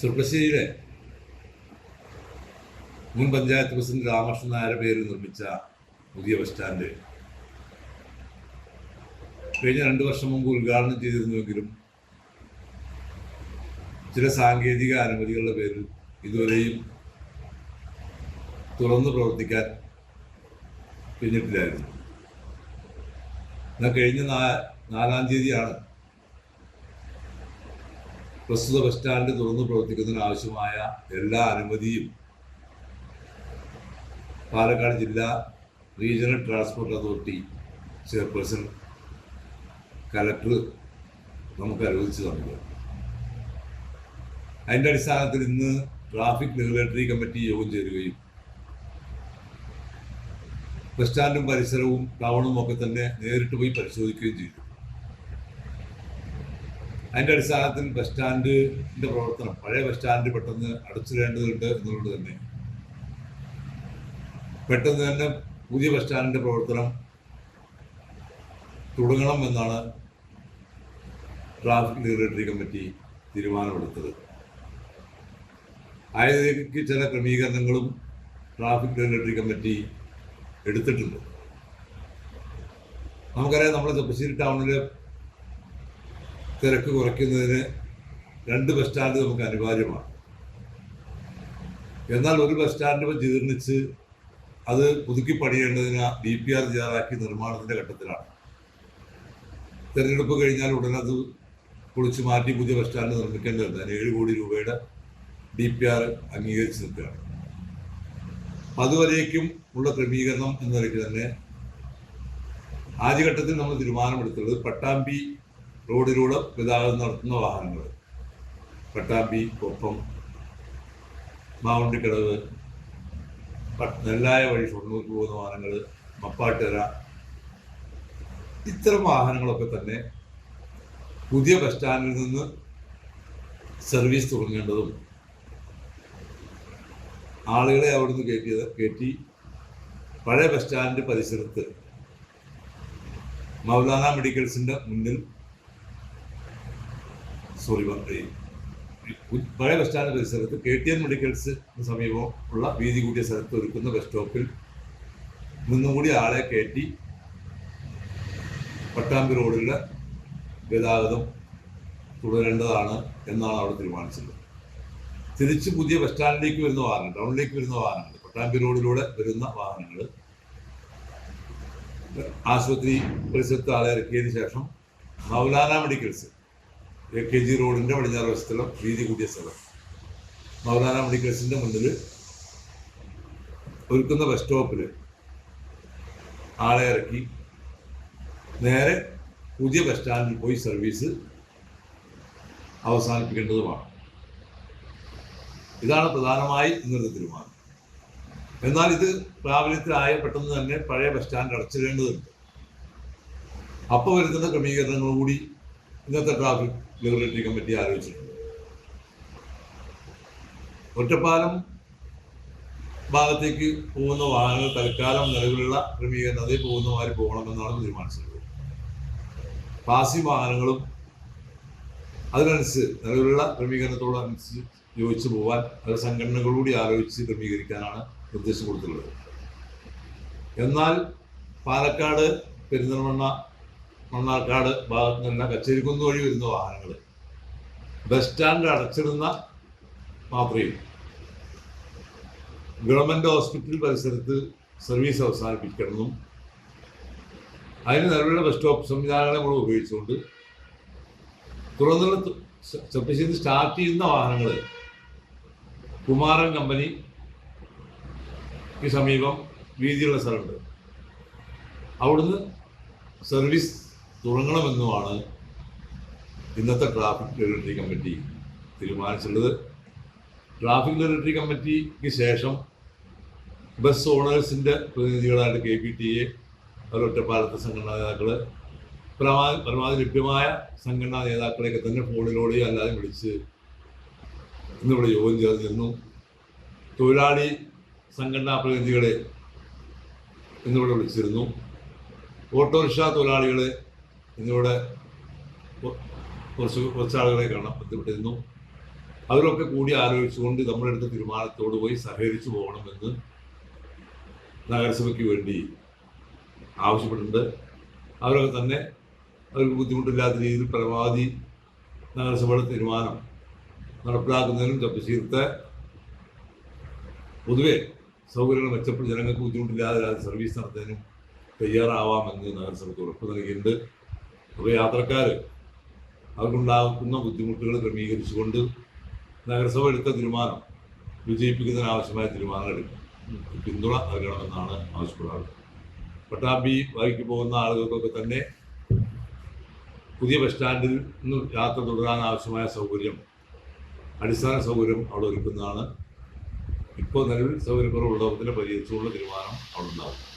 ചെറുപ്പശ്ശേരിയിലെ മുൻ പഞ്ചായത്ത് പ്രസിഡന്റ് രാമകൃഷ്ണൻ നായരുടെ പേരിൽ നിർമ്മിച്ച പുതിയ ബസ് സ്റ്റാൻഡ്. കഴിഞ്ഞ രണ്ട് വർഷം മുമ്പ് ഉദ്ഘാടനം ചെയ്തിരുന്നുവെങ്കിലും ചില സാങ്കേതിക അനുമതികളുടെ പേരിൽ ഇതുവരെയും തുറന്നു പ്രവർത്തിക്കാൻ കഴിഞ്ഞിട്ടില്ലായിരുന്നു. എന്നാൽ കഴിഞ്ഞ നാലാം തീയതിയാണ് പ്രസ്തുത ബസ് സ്റ്റാൻഡ് തുറന്നു പ്രവർത്തിക്കുന്നതിന് ആവശ്യമായ എല്ലാ അനുമതിയും പാലക്കാട് ജില്ലാ regional transport authority chairperson collector നമുക്ക് അനുവദിച്ചു തന്നത് അതിന്റെ അടിസ്ഥാനത്തിൽ ഇന്ന് ട്രാഫിക് റെഗുലേറ്ററി കമ്മിറ്റി യോഗം ചേരുകയും ബസ് സ്റ്റാൻഡും പരിസരവും ടൗണും ഒക്കെ തന്നെ നേരിട്ട് പോയി പരിശോധിക്കുകയും ചെയ്തു. അതിന്റെ അടിസ്ഥാനത്തിൽ ബസ് സ്റ്റാൻഡിന്റെ പ്രവർത്തനം. പഴയ ബസ് സ്റ്റാൻഡ് പെട്ടെന്ന് അടച്ചിടേണ്ടതുണ്ട് എന്നുള്ളത് തന്നെ. പെട്ടെന്ന് തന്നെ പുതിയ ബസ് സ്റ്റാൻഡിന്റെ പ്രവർത്തനം തുടങ്ങണം എന്നാണ് ട്രാഫിക് റെഗുലേറ്ററി കമ്മിറ്റി തീരുമാനമെടുത്തത്. ആയതിലേക്ക് ചില ക്രമീകരണങ്ങളും ട്രാഫിക് റെഗുലേറ്ററി കമ്മിറ്റി എടുത്തിട്ടുണ്ട്. നമുക്കറിയാം നമ്മുടെ ചെപ്പശ്ശേരി ടൗണിൽ തിരക്ക് കുറയ്ക്കുന്നതിന് രണ്ട് ബസ് സ്റ്റാൻഡ് നമുക്ക് അനിവാര്യമാണ്. എന്നാൽ ഒരു ബസ് സ്റ്റാൻഡ് ജീർണിച്ച് അത് പുതുക്കി പണിയേണ്ടതിന് ഡി പി ആർ തയ്യാറാക്കി നിർമ്മാണത്തിന്റെ ഘട്ടത്തിലാണ്. തിരഞ്ഞെടുപ്പ് കഴിഞ്ഞാൽ ഉടനെ അത് പൊളിച്ച് മാറ്റി പുതിയ ബസ് സ്റ്റാൻഡ് നിർമ്മിക്കേണ്ടതുണ്ട്. അതിന് ഏഴ് കോടി രൂപയുടെ ഡി പി ആർ അംഗീകരിച്ച് നിൽക്കുകയാണ്. അതുവരേക്കും ഉള്ള ക്രമീകരണം എന്ന നിലയ്ക്ക് തന്നെ ആദ്യഘട്ടത്തിൽ നമ്മൾ തീരുമാനമെടുത്തുള്ളത് പട്ടാമ്പി റോഡിലൂടെ ഗതാഗതം നടത്തുന്ന വാഹനങ്ങൾ. പട്ടാമ്പി കൊപ്പം മാവണ്ടിക്കടവ് നെല്ലായ വഴി ഷൊർണൂർക്ക് പോകുന്ന വാഹനങ്ങൾ മപ്പാട്ടര ഇത്തരം വാഹനങ്ങളൊക്കെ തന്നെ പുതിയ ബസ് സ്റ്റാൻഡിൽ നിന്ന് സർവീസ് തുടങ്ങേണ്ടതും ആളുകളെ അവിടുന്ന് കയറ്റിയത് കയറ്റി പഴയ ബസ് സ്റ്റാൻഡ് പരിസരത്ത് മൗലാന മെഡിക്കൽസിന്റെ മുന്നിൽ സോറി പഴയ ബസ് സ്റ്റാൻഡ് പരിസരത്ത് കെ ടി എൻ മെഡിക്കൽസ് സമീപം ഉള്ള വീതി കൂടിയ സ്ഥലത്ത് ഒരുക്കുന്ന ബസ് സ്റ്റോപ്പിൽ നിന്നും കൂടി ആളെ കയറ്റി പട്ടാമ്പി റോഡിലെ ഗതാഗതം തുടരേണ്ടതാണ് എന്നാണ് അവിടെ തീരുമാനിച്ചത്. തിരിച്ച് പുതിയ ബസ് സ്റ്റാൻഡിലേക്ക് വരുന്ന വാഹനങ്ങൾ ടൗണിലേക്ക് വരുന്ന വാഹനങ്ങൾ പട്ടാമ്പി റോഡിലൂടെ വരുന്ന വാഹനങ്ങൾ ആശുപത്രി പരിസരത്ത് ആളെ ഇറക്കിയതിന് ശേഷം Maulana medicals A K G റോഡിന്റെ പടിഞ്ഞാറ് വശത്തുള്ള വീതി കൂടിയ സ്ഥലം. മൗലാന മെഡിക്കൽസിന്റെ മുന്നിൽ ഒരുക്കുന്ന ബസ് സ്റ്റോപ്പിൽ ആളെ ഇറക്കി. നേരെ പുതിയ ബസ് സ്റ്റാൻഡിൽ പോയി സർവീസ് അവസാനിപ്പിക്കേണ്ടതുമാണ്. ഇതാണ് പ്രധാനമായി ഇന്നത്തെ തീരുമാനം. എന്നാൽ ഇത് പ്രാബല്യത്തിലായ പെട്ടെന്ന് തന്നെ പഴയ ബസ് സ്റ്റാൻഡ് അടച്ചിടേണ്ടതുണ്ട്. അപ്പോൾ വരുത്തുന്ന ക്രമീകരണങ്ങൾ കൂടി ഇന്നത്തെ ട്രാഫിക് റെഗുലേറ്ററി കമ്മിറ്റി ആലോചിച്ചിട്ടുണ്ട്. ഒറ്റപ്പാലം ഭാഗത്തേക്ക് പോകുന്ന വാഹനങ്ങൾ തൽക്കാലം നിലവിലുള്ള ക്രമീകരണം അതേ പോകുന്നവർ പോകണമെന്നാണ് തീരുമാനിച്ചിട്ടുള്ളത്. പാസി വാഹനങ്ങളും അതിനനുസരിച്ച് നിലവിലുള്ള ക്രമീകരണത്തോടനുസരിച്ച് യോജിച്ച് പോകാൻ അത് സംഘടനകളൂടി ആലോചിച്ച് ക്രമീകരിക്കാനാണ് നിർദ്ദേശം കൊടുത്തിട്ടുള്ളത്. എന്നാൽ പാലക്കാട് പെരിന്തൽമണ്ണ മണ്ണാർക്കാട് ഭാഗത്ത് നിന്ന് കച്ചേരിക്കുന്ന് വഴി വരുന്ന വാഹനങ്ങൾ ബസ് സ്റ്റാൻഡ് അടച്ചിടുന്ന മാത്രയും ഗവൺമെന്റ് ഹോസ്പിറ്റൽ പരിസരത്ത് സർവീസ് അവസാനിപ്പിക്കണമെന്നും അതിന് നിലവിലുള്ള ബസ് സ്റ്റോപ്പ് സംവിധാനങ്ങളെ നമ്മൾ ഉപയോഗിച്ചുകൊണ്ട് തുറന്നുള്ള ചെപ്പശ്ശേരി സ്റ്റാർട്ട് ചെയ്യുന്ന വാഹനങ്ങൾ കുമാരൻ കമ്പനി സമീപം വീതിയുള്ള സ്ഥലമുണ്ട്. അവിടുന്ന് സർവീസ് തുടങ്ങണമെന്നുമാണ് ഇന്നത്തെ ട്രാഫിക് റെഗുലേറ്ററി കമ്മിറ്റി തീരുമാനിച്ചിട്ടുള്ളത്. ട്രാഫിക് റെഗുലേറ്ററി കമ്മിറ്റിക്ക് ശേഷം ബസ് ഓണേഴ്സിന്റെ പ്രതിനിധികളായിട്ട് കെ പി ടി എ ഒറ്റപ്പാലത്തെ സംഘടനാ നേതാക്കൾ പരമാവധി പരമാവധി ലഭ്യമായ സംഘടനാ നേതാക്കളെയൊക്കെ തന്നെ ഫോണിലൂടെയും അല്ലാതെ വിളിച്ച് ഇന്നിവിടെ യോഗം ചേർന്ന് നിന്നു. തൊഴിലാളി സംഘടനാ പ്രതിനിധികളെ ഇന്നിവിടെ വിളിച്ചിരുന്നു. ഓട്ടോറിക്ഷ തൊഴിലാളികളെ ഇന്നിവിടെ കുറച്ച് കുറച്ച് ആളുകളെ കാണാൻ ബന്ധപ്പെട്ടിരുന്നു അവരൊക്കെ കൂടി ആലോചിച്ചുകൊണ്ട് നമ്മളെടുത്ത തീരുമാനത്തോട് പോയി സഹകരിച്ചു പോകണമെന്ന് നഗരസഭയ്ക്ക് വേണ്ടി ആവശ്യപ്പെട്ടിട്ടുണ്ട്. അവരൊക്കെ തന്നെ അവർക്ക് ബുദ്ധിമുട്ടില്ലാത്ത രീതിയിൽ പരമാവധി നഗരസഭയുടെ തീരുമാനം നടപ്പിലാക്കുന്നതിനും ചപ്പശ്ശീലത്തെ പൊതുവെ സൗകര്യങ്ങൾ മെച്ചപ്പെട്ട് ജനങ്ങൾക്ക് ബുദ്ധിമുട്ടില്ലാതെ സർവീസ് നടത്തുന്നതിനും തയ്യാറാവാമെന്ന് നഗരസഭയ്ക്ക് ഉറപ്പ് നൽകിയിട്ടുണ്ട്. അപ്പോൾ യാത്രക്കാർ അവർക്കുണ്ടാകുന്ന ബുദ്ധിമുട്ടുകൾ ക്രമീകരിച്ചുകൊണ്ട് നഗരസഭ എടുത്ത തീരുമാനം വിജയിപ്പിക്കുന്നതിന് ആവശ്യമായ തീരുമാനങ്ങൾ എടുക്കും. പിന്തുണ നൽകണമെന്നാണ് ആവശ്യപ്പെടാറുള്ളത് പട്ടാമ്പി വഴിക്ക് പോകുന്ന ആളുകൾക്കൊക്കെ തന്നെ പുതിയ ബസ് സ്റ്റാൻഡിൽ നിന്ന് യാത്ര തുടരാൻ ആവശ്യമായ സൗകര്യം അടിസ്ഥാന സൗകര്യം അവിടെ ഒരുക്കുന്നതാണ്. ഇപ്പോൾ നിലവിൽ സൗകര്യക്കുറവുള്ളതിനെ പരിഹരിച്ചുകൊണ്ട് തീരുമാനം അവിടെ ഉണ്ടാകും.